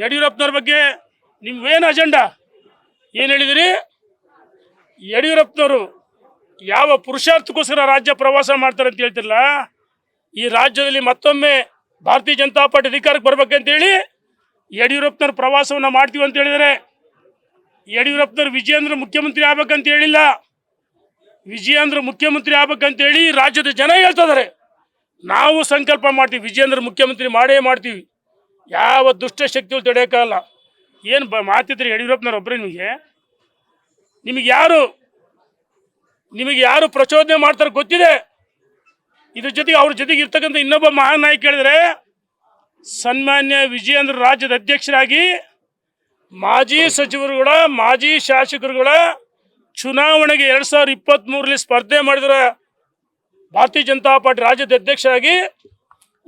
ಯಡಿಯೂರಪ್ಪನವ್ರ ಬಗ್ಗೆ ನಿಮ್ಗೇನು ಅಜೆಂಡಾ? ಏನು ಹೇಳಿದಿರಿ? ಯಡಿಯೂರಪ್ಪನವರು ಯಾವ ಪುರುಷಾರ್ಥಕ್ಕೋಸ್ಕರ ರಾಜ್ಯ ಪ್ರವಾಸ ಮಾಡ್ತಾರೆ ಅಂತ ಹೇಳ್ತಿರಲ್ಲ ಈ ರಾಜ್ಯದಲ್ಲಿ ಮತ್ತೊಮ್ಮೆ ಭಾರತೀಯ ಜನತಾ ಪಾರ್ಟಿ ಅಧಿಕಾರಕ್ಕೆ ಬರ್ಬೇಕಂತೇಳಿ ಯಡಿಯೂರಪ್ಪನವ್ರ ಪ್ರವಾಸವನ್ನು ಮಾಡ್ತೀವಿ ಅಂತ ಹೇಳಿದರೆ. ಯಡಿಯೂರಪ್ಪನವ್ರು ವಿಜಯೇಂದ್ರ ಮುಖ್ಯಮಂತ್ರಿ ಆಗ್ಬೇಕಂತ ಹೇಳಿಲ್ಲ. ವಿಜಯೇಂದ್ರ ಮುಖ್ಯಮಂತ್ರಿ ಆಗ್ಬೇಕಂತೇಳಿ ರಾಜ್ಯದ ಜನ ಹೇಳ್ತಾ ಇದಾರೆ. ನಾವು ಸಂಕಲ್ಪ ಮಾಡ್ತೀವಿ, ವಿಜಯೇಂದ್ರ ಮುಖ್ಯಮಂತ್ರಿ ಮಾಡೇ ಮಾಡ್ತೀವಿ. ಯಾವ ದುಷ್ಟಶಕ್ತಿಗಳು ತಡೆಯೋಕ್ಕಾಗಲ್ಲ ಏನು ಬ ಮಾತಿದ್ರಿ ಯಡಿಯೂರಪ್ಪನವ್ರು ನಿಮಗೆ? ನಿಮಗೆ ಯಾರು ನಿಮಗೆ ಯಾರು ಪ್ರಚೋದನೆ ಮಾಡ್ತಾರೆ ಗೊತ್ತಿದೆ? ಇದ್ರ ಜೊತೆಗೆ ಅವ್ರ ಜೊತೆಗೆ ಇರ್ತಕ್ಕಂಥ ಇನ್ನೊಬ್ಬ ಮಹಾನ್ ನಾಯಕ ಹೇಳಿದ್ರೆ, ಸನ್ಮಾನ್ಯ ವಿಜಯೇಂದ್ರ ರಾಜ್ಯದ ಅಧ್ಯಕ್ಷರಾಗಿ ಮಾಜಿ ಸಚಿವರುಗಳ ಮಾಜಿ ಶಾಸಕರುಗಳ ಚುನಾವಣೆಗೆ ಎರಡು ಸಾವಿರದ ಇಪ್ಪತ್ತ್ಮೂರರಲ್ಲಿ ಸ್ಪರ್ಧೆ ಮಾಡಿದ್ರ ಭಾರತೀಯ ಜನತಾ ಪಾರ್ಟಿ ರಾಜ್ಯದ ಅಧ್ಯಕ್ಷರಾಗಿ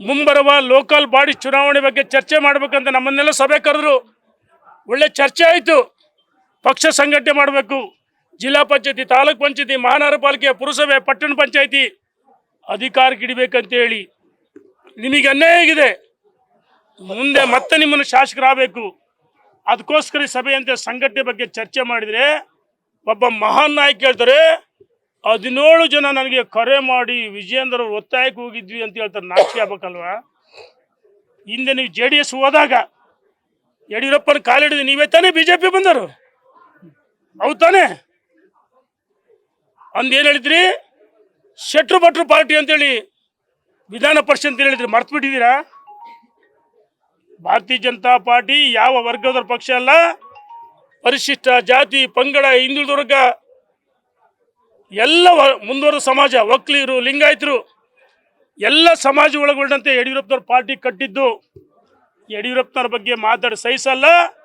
ಮುಂಬರುವ ಲೋಕಲ್ ಬಾಡಿ ಚುನಾವಣೆ ಬಗ್ಗೆ ಚರ್ಚೆ ಮಾಡಬೇಕಂತ ನಮ್ಮನ್ನೆಲ್ಲ ಸಭೆ ಕರೆದ್ರು. ಒಳ್ಳೆ ಚರ್ಚೆ ಆಯಿತು. ಪಕ್ಷ ಸಂಘಟನೆ ಮಾಡಬೇಕು. ಜಿಲ್ಲಾ ಪಂಚಾಯತಿ, ತಾಲೂಕ್ ಪಂಚಾಯತಿ ಮಹಾನಗರ ಪಾಲಿಕೆ ಪುರಸಭೆ, ಪಟ್ಟಣ ಪಂಚಾಯತಿ ಅಧಿಕಾರಕ್ಕೆ ಇಡಬೇಕಂತೇಳಿ ನಿಮಗೆ ಅನ್ಯಾಯ ಆಗಿದೆ. ಮುಂದೆ ಮತ್ತೆ ನಿಮ್ಮನ್ನು ಶಾಸಕರಾಗಬೇಕು. ಅದಕ್ಕೋಸ್ಕರ ಸಭೆಯಂತೆ ಸಂಘಟನೆ ಬಗ್ಗೆ ಚರ್ಚೆ ಮಾಡಿದರೆ ಒಬ್ಬ ಮಹಾನ್ ನಾಯಕ ಹೇಳ್ತಾರೆ ಹದಿನೇಳು ಜನ ನನಗೆ ಕರೆ ಮಾಡಿ, ವಿಜಯೇಂದ್ರ ಒತ್ತಾಯಕ್ಕೆ ಹೋಗಿದ್ವಿ ಅಂತ ಹೇಳ್ತಾರೆ, ನಾಚಿಕೆ ಆಗ್ಬೇಕಲ್ವಾ? ಹಿಂದೆ ನೀವು ಜೆ ಡಿ ಎಸ್ ಹೋದಾಗ, ಯಡಿಯೂರಪ್ಪನ ಕಾಲಿಡಿದ ನೀವೇ ತಾನೇ ಬಿ ಜೆ ಪಿ ಬಂದರು ಹೌದು ತಾನೇ? ಅಂದೇನು ಹೇಳಿದ್ರಿ? ಶೆಟ್ರು ಭಟ್ರು ಪಾರ್ಟಿ ಅಂತೇಳಿ ವಿಧಾನ ಪರಿಷತ್ ಅಂತ ಹೇಳಿದ್ರಿ ಮರ್ತು ಬಿಟ್ಟಿದ್ದೀರಾ ಭಾರತೀಯ ಜನತಾ ಪಾರ್ಟಿ ಯಾವ ವರ್ಗದ ಪಕ್ಷ ಅಲ್ಲ, ಪರಿಶಿಷ್ಟ ಜಾತಿ, ಪಂಗಡ ಹಿಂದುಳಿದ ವರ್ಗ ಎಲ್ಲ ಮುಂದುವರೆದ ಸಮಾಜ ಒಕ್ಕಲಿಗರು ಲಿಂಗಾಯತರು, ಎಲ್ಲ ಸಮಾಜ ಒಳಗೊಂಡಂತೆ ಯಡಿಯೂರಪ್ಪನವ್ರ ಪಾರ್ಟಿ ಕಟ್ಟಿದ್ದು. ಯಡಿಯೂರಪ್ಪನವ್ರ ಬಗ್ಗೆ ಮಾತಾಡಿ ಸಹಿಸಲ್ಲ.